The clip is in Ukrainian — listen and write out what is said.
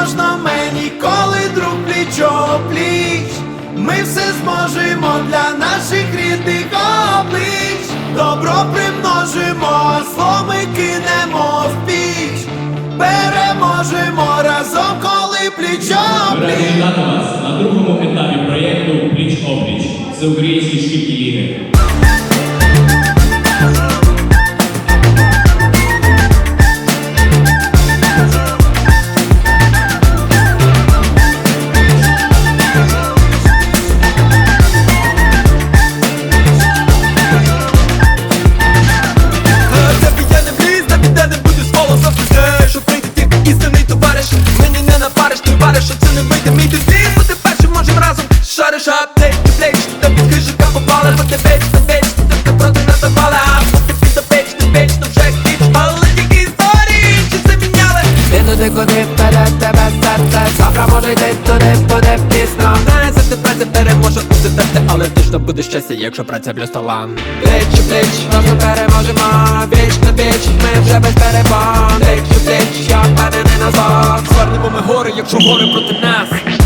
можна мені, коли друг пліч пліч. Ми все зможемо для наших рідних облич. Добро примножимо, зло ми кинемо в піч. Переможемо разом, коли пліч пліч. Вітати вас на другому етапі проєкту Пліч опліч Всеукраїнські шкільні ліги. Не вийде мій дитин Бути першим можем разом. Шариш аптек, ти плеч, ти під хижика попали Бо ти веч, ти веч, ти ти проти нас запали А поки під печ, ти веч, то вже хіч Але тільки історії, чи це міняли Ти туди, куди вперед тебе серце. Завтра може йти туди, буде пізно. Знає, за те праця переможе усе Але точно буде щастя, якщо праця плюс талант Плеч плеч, разом opponent brought the knife.